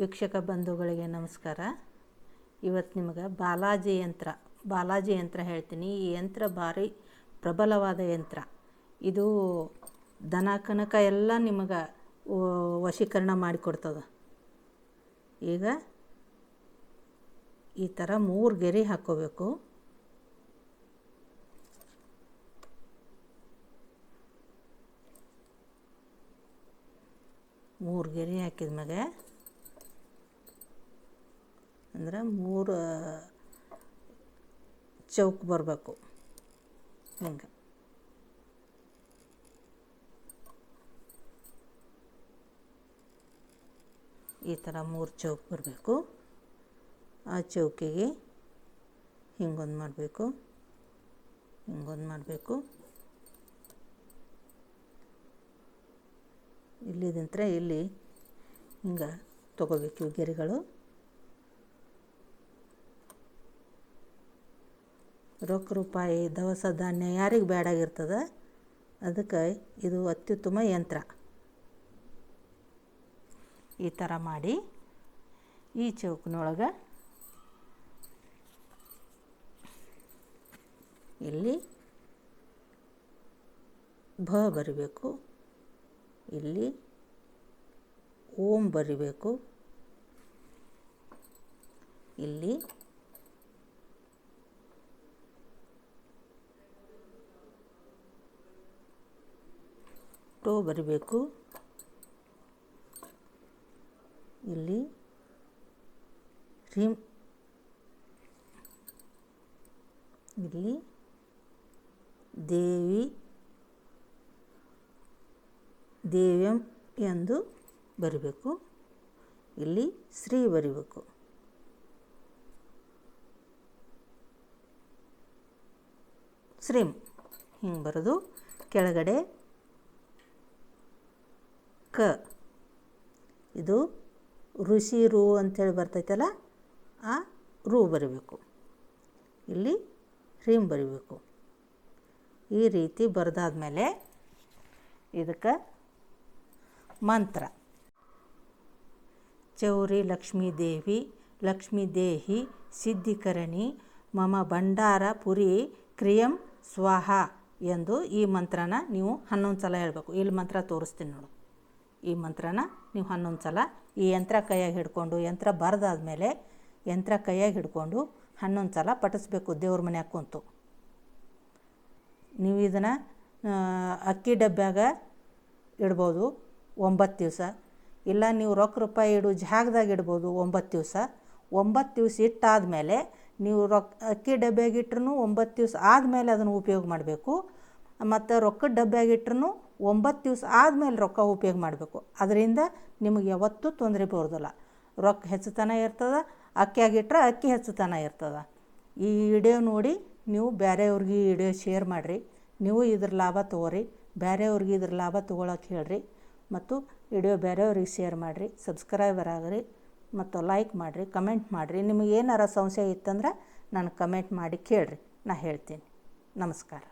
ವೀಕ್ಷಕ ಬಂಧುಗಳಿಗೆ ನಮಸ್ಕಾರ. ಇವತ್ತು ನಿಮಗೆ ಬಾಲಾಜಿ ಯಂತ್ರ ಬಾಲಾಜಿ ಯಂತ್ರ ಹೇಳ್ತೀನಿ. ಈ ಯಂತ್ರ ಭಾರಿ ಪ್ರಬಲವಾದ ಯಂತ್ರ. ಇದು ದನ, ಕನಕ ಎಲ್ಲ ನಿಮಗೆ ವಶೀಕರಣ ಮಾಡಿಕೊಡ್ತದೆ. ಈಗ ಈ ಥರ ಮೂರು ಗೆರೆ ಹಾಕ್ಕೋಬೇಕು ಮೂರು ಗೆರೆ ಹಾಕಿದ ಮ್ಯಾಗೆ ಅಂದ್ರೆ ಮೂರು ಚೌಕ್ ಬರಬೇಕು ಹಿಂಗೆ ಈ ಥರ ಮೂರು ಚೌಕ್ ಬರಬೇಕು. ಆ ಚೌಕಿಗೆ ಹಿಂಗೊಂದು ಮಾಡಬೇಕು ಹಿಂಗೊಂದು ಮಾಡಬೇಕು. ಇಲ್ಲಿದಂತ್ರ ಇಲ್ಲಿ ಹಿಂಗೆ ತೊಗೋಬೇಕು ಗೆರೆಗಳು. ರೊಕ್ಕ ರೂಪಾಯಿ, ದವಸ ಧಾನ್ಯ ಯಾರಿಗೆ ಬೇಡಾಗಿರ್ತದೆ ಅದಕ್ಕೆ ಇದು ಅತ್ಯುತ್ತಮ ಯಂತ್ರ. ಈ ಥರ ಮಾಡಿ ಈ ಚೌಕನೊಳಗೆ ಇಲ್ಲಿ ಭ ಬರಿಬೇಕು, ಇಲ್ಲಿ ಓಂ ಬರಿಬೇಕು, ಇಲ್ಲಿ ಟೋ ಬರಿಬೇಕು. ಇಲ್ಲಿ ರಿಮ್, ಇಲ್ಲಿ ದೇವಿ, ದೇವ್ಯಂ ಎಂದು ಬರಬೇಕು. ಇಲ್ಲಿ ಶ್ರೀ ಬರಿಬೇಕು. ಶ್ರೀಂ ಹಿಂಗೆ ಬರೋದು ಕೆಳಗಡೆ ಕ. ಇದು ಋಷಿ ರು ಅಂಥೇಳಿ ಬರ್ತೈತಲ್ಲ, ಆ ರು ಬರಿಬೇಕು. ಇಲ್ಲಿ ಹ್ರೀಂ ಬರಿಬೇಕು. ಈ ರೀತಿ ಬರೆದಾದ್ಮೇಲೆ ಇದಕ್ಕೆ ಮಂತ್ರ. ಚೌರಿ ಲಕ್ಷ್ಮೀ ದೇವಿ, ಲಕ್ಷ್ಮೀ ದೇಹಿ ಸಿದ್ಧಿಕರಣಿ ಮಮ ಭಂಡಾರ ಪುರಿ, ಕ್ರಿಯಂ ಸ್ವಾಹ ಎಂದು ಈ ಮಂತ್ರನ ನೀವು ಹನ್ನೊಂದು ಸಲ ಹೇಳಬೇಕು. ಇಲ್ಲಿ ಮಂತ್ರ ತೋರಿಸ್ತೀನಿ ನೋಡು. ಈ ಮಂತ್ರನ ನೀವು ಹನ್ನೊಂದು ಸಲ ಈ ಯಂತ್ರ ಕೈಯಾಗಿ ಹಿಡ್ಕೊಂಡು, ಯಂತ್ರ ಬರೆದಾದ್ಮೇಲೆ ಯಂತ್ರ ಕೈಯಾಗಿ ಹಿಡ್ಕೊಂಡು ಹನ್ನೊಂದು ಸಲ ಪಟಿಸ್ಬೇಕು ದೇವ್ರ ಮನೆಯಾಗ ಕುಂತು. ನೀವು ಇದನ್ನು ಅಕ್ಕಿ ಡಬ್ಬ್ಯಾಗ ಇಡ್ಬೋದು ಒಂಬತ್ತು ದಿವಸ. ಇಲ್ಲ ನೀವು ರೊಕ್ಕ ರೂಪಾಯಿ ಇಡು ಜಾಗದಾಗ ಇಡ್ಬೋದು ಒಂಬತ್ತು ದಿವಸ. ಒಂಬತ್ತು ದಿವಸ ಇಟ್ಟಾದಮೇಲೆ ನೀವು ರೊಕ್ಕ ಅಕ್ಕಿ ಡಬ್ಬ್ಯಾಗ ಇಟ್ರೂ ಒಂಬತ್ತು ದಿವಸ ಆದಮೇಲೆ ಅದನ್ನು ಉಪಯೋಗ ಮಾಡಬೇಕು. ಮತ್ತು ರೊಕ್ಕದ ಡಬ್ಬ್ಯಾಗ ಇಟ್ರೂ ಒಂಬತ್ತು ದಿವಸ ಆದಮೇಲೆ ರೊಕ್ಕ ಉಪಯೋಗ ಮಾಡಬೇಕು. ಅದರಿಂದ ನಿಮಗೆ ಯಾವತ್ತೂ ತೊಂದರೆ ಬರೋದಿಲ್ಲ. ರೊಕ್ಕ ಹೆಚ್ಚುತನ ಇರ್ತದೆ ಅಕ್ಕಿಯಾಗಿಟ್ರೆ ಅಕ್ಕಿ ಹೆಚ್ಚುತನ ಇರ್ತದೆ. ಈ ವಿಡಿಯೋ ನೋಡಿ ನೀವು ಬೇರೆಯವ್ರಿಗೆ ಈ ವಿಡಿಯೋ ಶೇರ್ ಮಾಡಿರಿ. ನೀವು ಇದ್ರ ಲಾಭ ತೊಗೋರಿ ಬೇರೆಯವ್ರಿಗೆ ಇದ್ರ ಲಾಭ ತೊಗೊಳಕ್ಕೆ ಹೇಳ್ರಿ. ಮತ್ತು ವಿಡಿಯೋ ಬೇರೆಯವ್ರಿಗೆ ಶೇರ್ ಮಾಡಿರಿ, ಸಬ್ಸ್ಕ್ರೈಬರ್ ಆಗಿರಿ, ಮತ್ತು ಲೈಕ್ ಮಾಡಿರಿ, ಕಮೆಂಟ್ ಮಾಡಿರಿ. ನಿಮಗೆ ಏನಾರ ಸಂಶಯ ಇತ್ತಂದ್ರೆ ನಾನು ಕಮೆಂಟ್ ಮಾಡಿ ಕೇಳಿರಿ. ನಾ ಹೇಳ್ತೀನಿ. ನಮಸ್ಕಾರ.